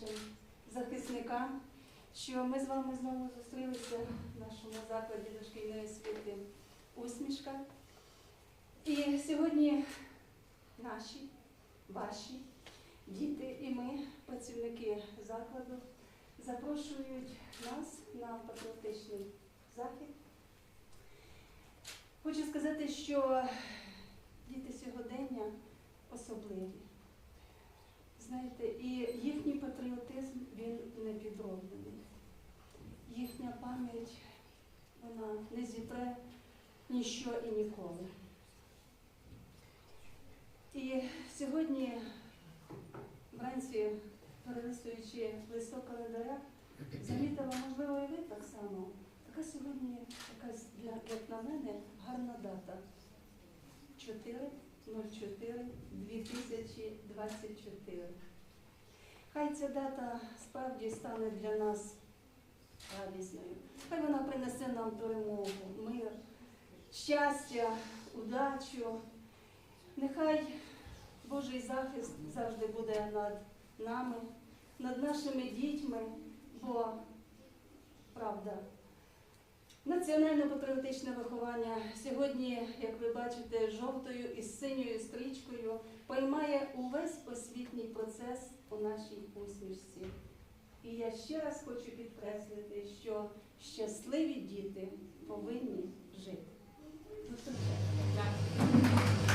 нашим захисникам, що ми з вами знову зустрілися в нашому закладі дошкільної освіти усмішка. І сьогодні наші, ваші діти і ми, працівники закладу, запрошують нас на патріотичний захід. Хочу сказати, що діти сьогодення особливі. Знаєте, і їхній патріотизм він не підроблений. Їхня пам'ять вона не зітре ніщо і ніколи. І сьогодні, вранці, перелистуючи листок календаря, замітила, можливо, і ви так само. Така сьогодні якась для, як на мене, гарна дата. 4.04.2024. Хай ця дата справді стане для нас радісною. Хай вона принесе нам перемогу, мир, щастя, удачу. Нехай Божий захист завжди буде над нами, над нашими дітьми, бо правда. Національно-патріотичне виховання сьогодні, як ви бачите, жовтою і синьою стрічкою приймає увесь освітній процес у нашій усмішці. І я ще раз хочу підкреслити, що щасливі діти повинні жити. Зустрічайте.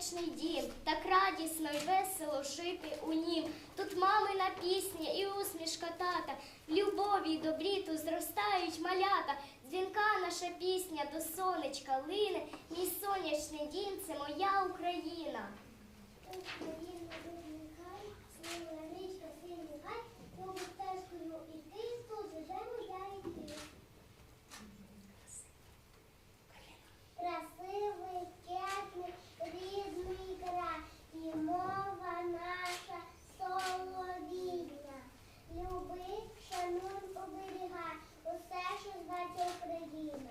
Сонячний дім, так радісно й весело жити у нім. Тут мамина пісня і усмішка тата, любові й добрі тут зростають малята. Дзвінка наша пісня до сонечка лине, мій сонячний дім це моя Україна. Україна Україна.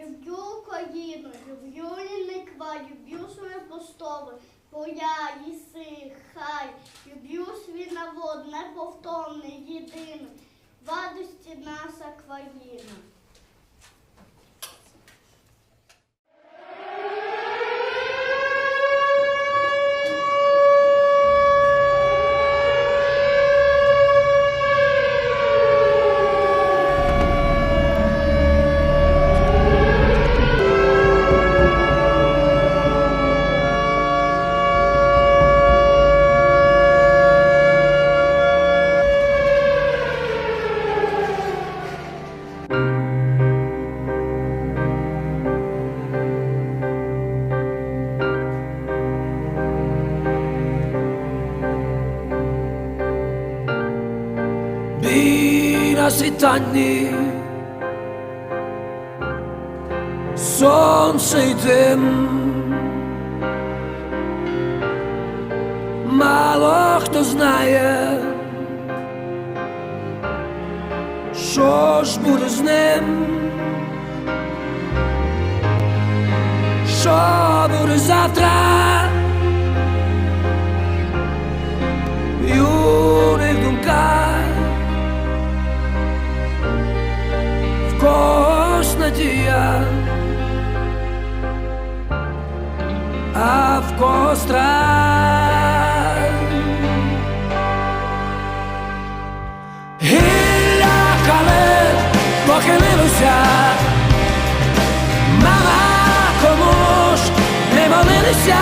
Люблю Україну, люблю лінниква, люблю своє постове, моя їси, хай, люблю свій народ, неповторний, єдиний, вадості нас наша. Мало хто знає, що ж буде з ним, що буде завтра. Юних думках в когось надія, а в когось Гілля похилилися, мама кому ж не молилися.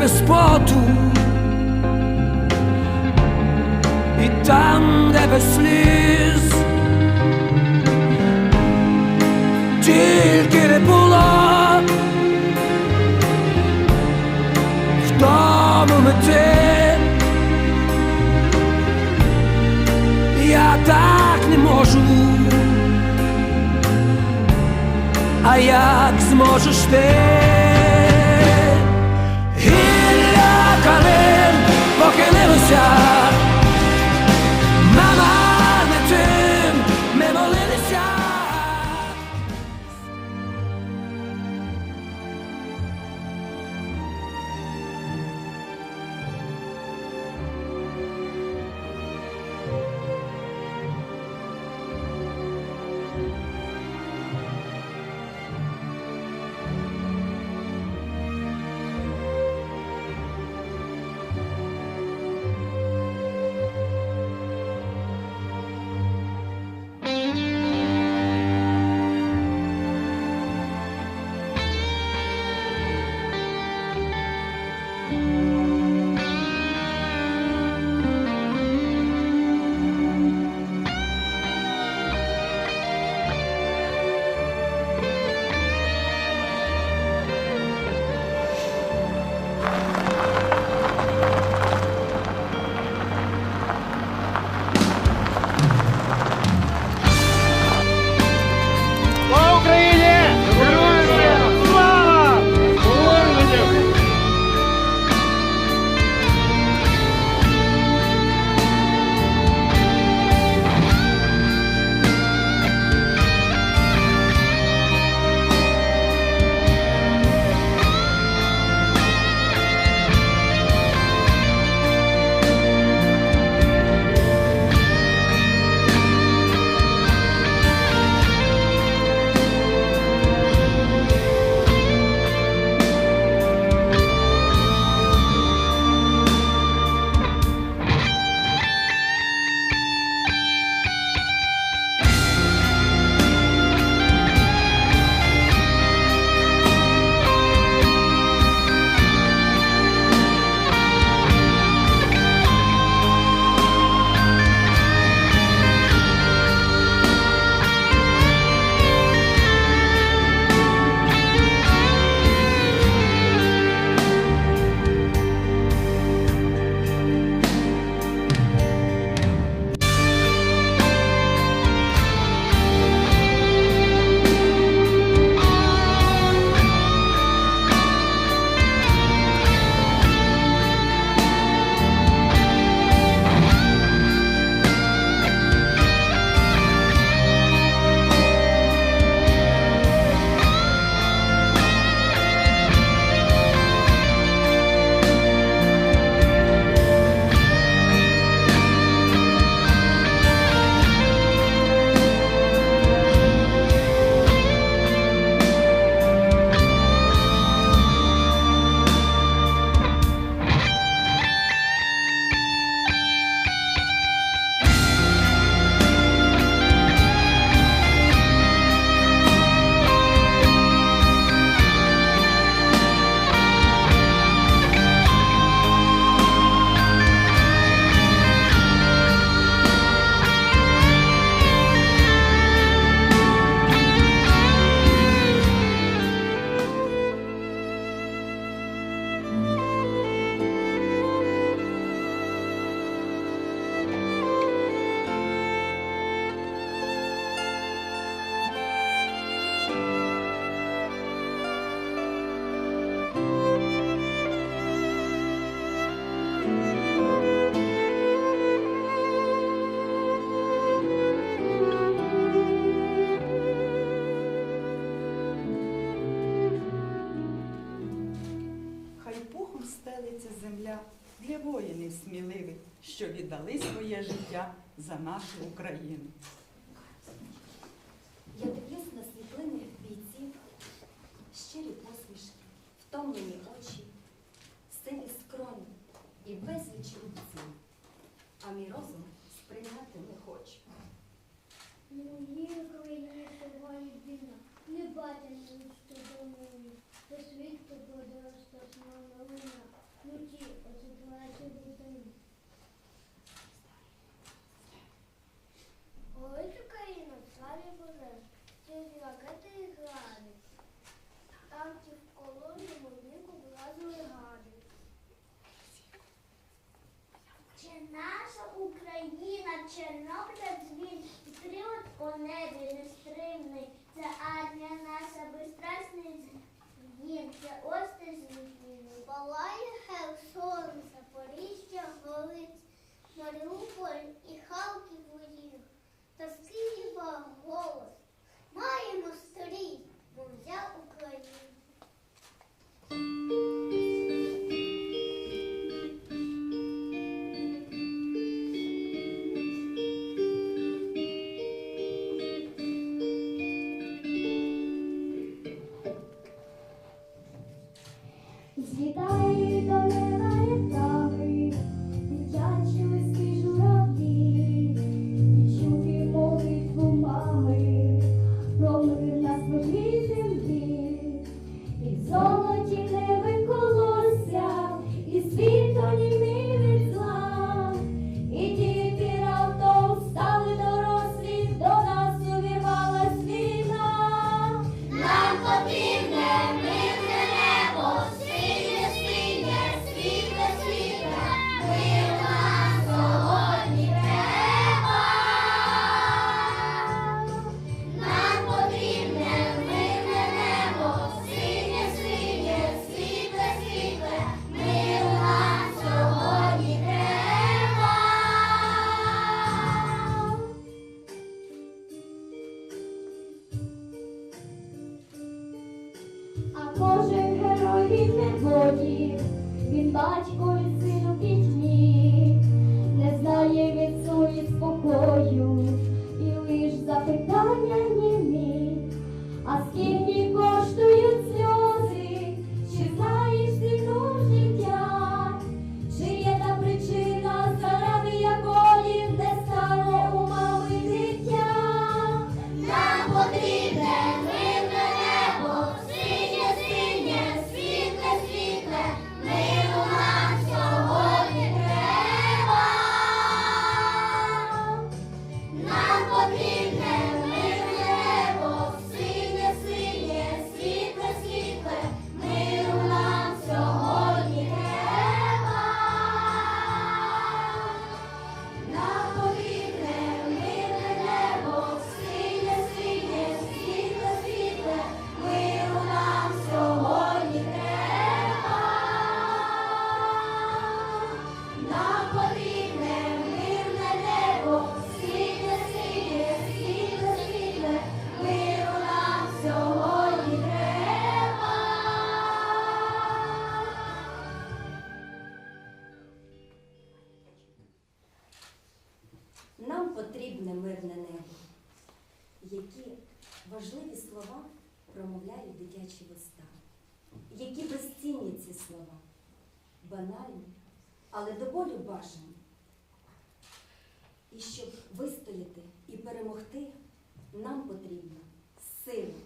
Без поту, і там, де без сліз. Тільки не було в тому мети. Я так не можу, а як зможеш ти? Похилилося, що віддали своє життя за нашу Україну. Я дивлюсь на світлини бійців, щирі посмішки, втомлені очі, сиві скроні і безліч рубців. А мій розум сприйняти не хоче. Моїй Україні триває війна, не домові, до світу буде страшна новина, вночі о четвертій Горить Україна, славі Боже, через ракети і гради, танки в колоні, мовнику влазили гади. Чи наша Україна, Чорнобиля дзвін, і привод по небі нестримний, це армія наша безстрасний згін, це острів зміни. Палає Херсон, Запоріжжя, Голиць, Маріуполь і Халків воїн, та голос. Маємо сторій, бо взяв дитячі вуста. Які безцінні ці слова. Банальні, але до болю бажані. І щоб вистояти і перемогти, нам потрібна сила,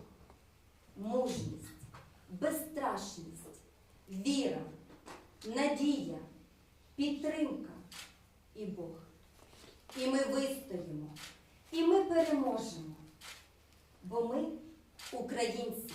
мужність, безстрашність, віра, надія, підтримка і Бог. І ми вистоїмо, і ми переможемо. Бо ми українці,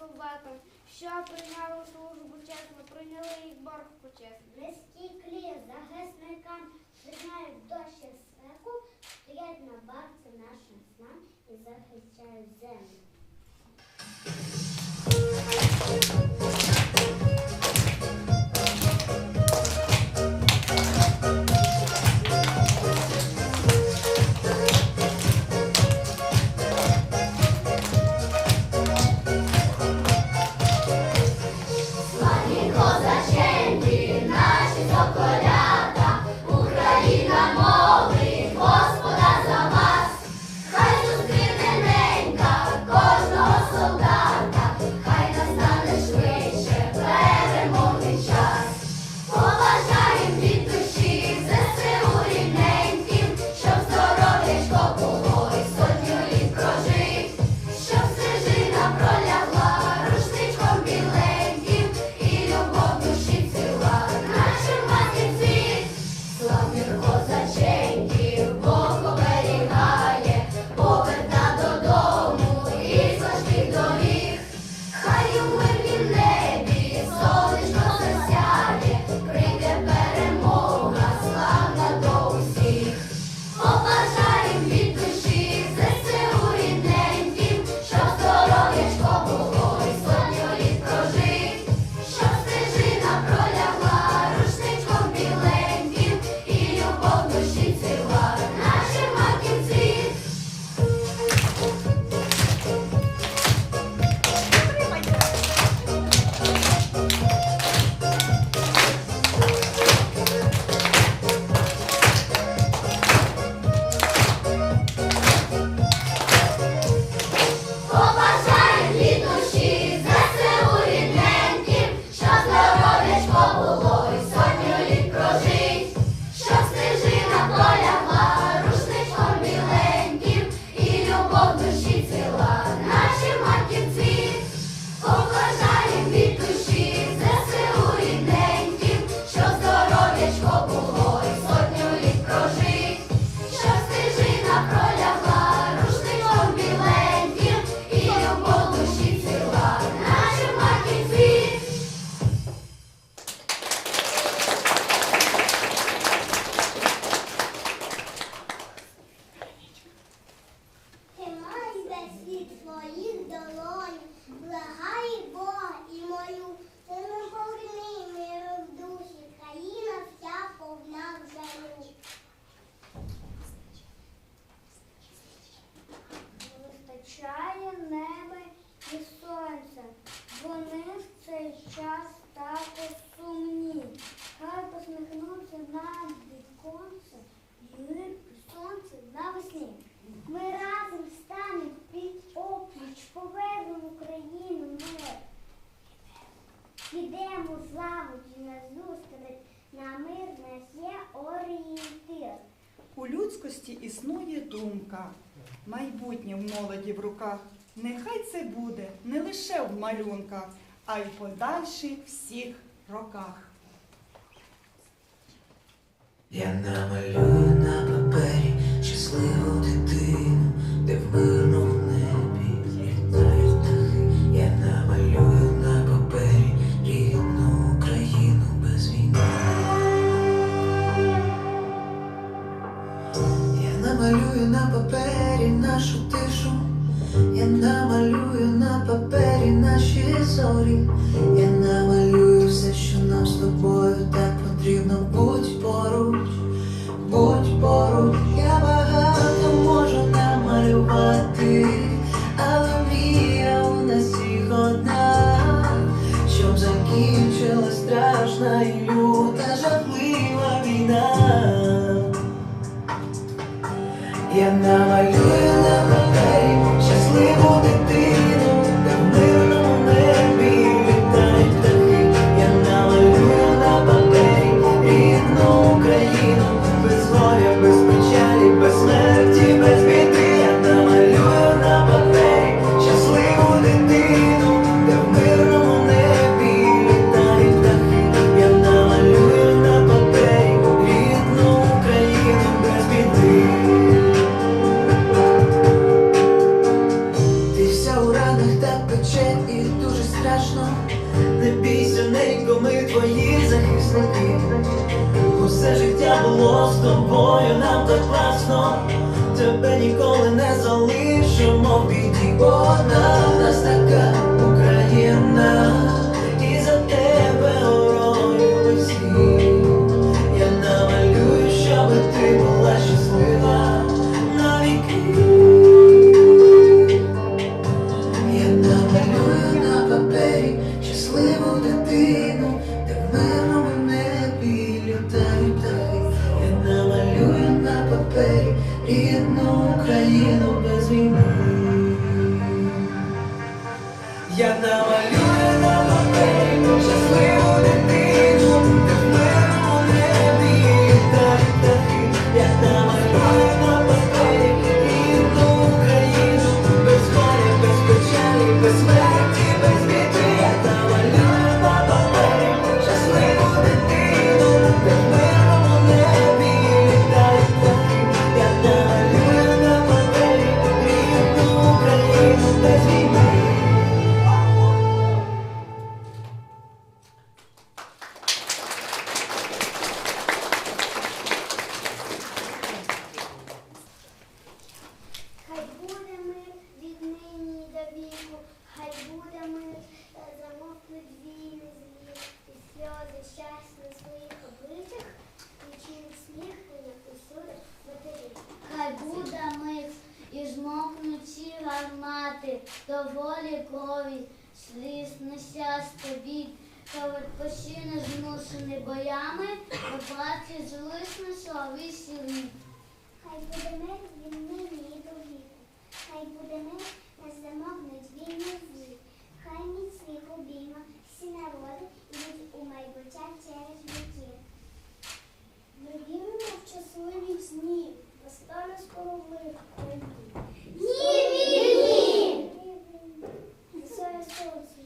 солдатам, що прийняли службу чесно, прийняли їх борг почесно. Низькі клі захисникам приймають дощі спеку, стоять на барці нашим снам і захищають землю. не лише в малюнках, а й в подальших всіх роках. Я намалюю на папері щасливу дитину. de нами виплати злисну слави сили. Хай буде мир в нині і до віку, хай буде мир, не замовнуть війни злі, хай міцних обійма всі народи йдуть у майбуття через віки. Дорогі ми щасливі сні, настане скоро в Ні, ні, ні! Веселе сонце.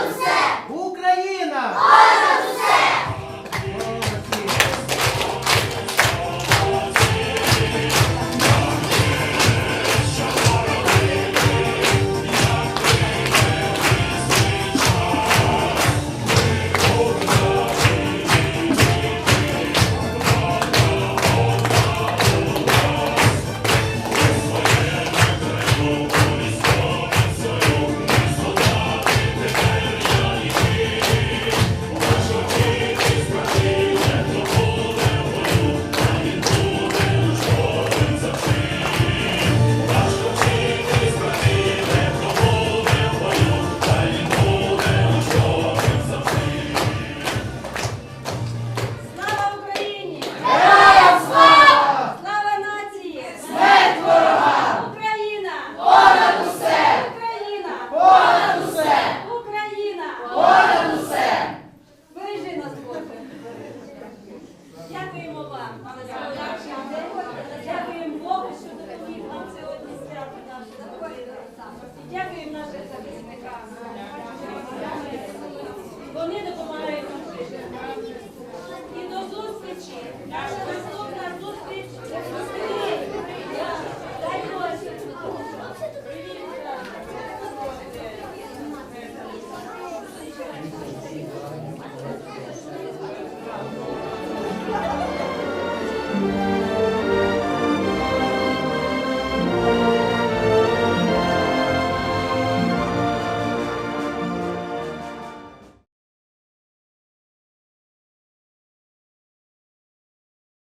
Come say.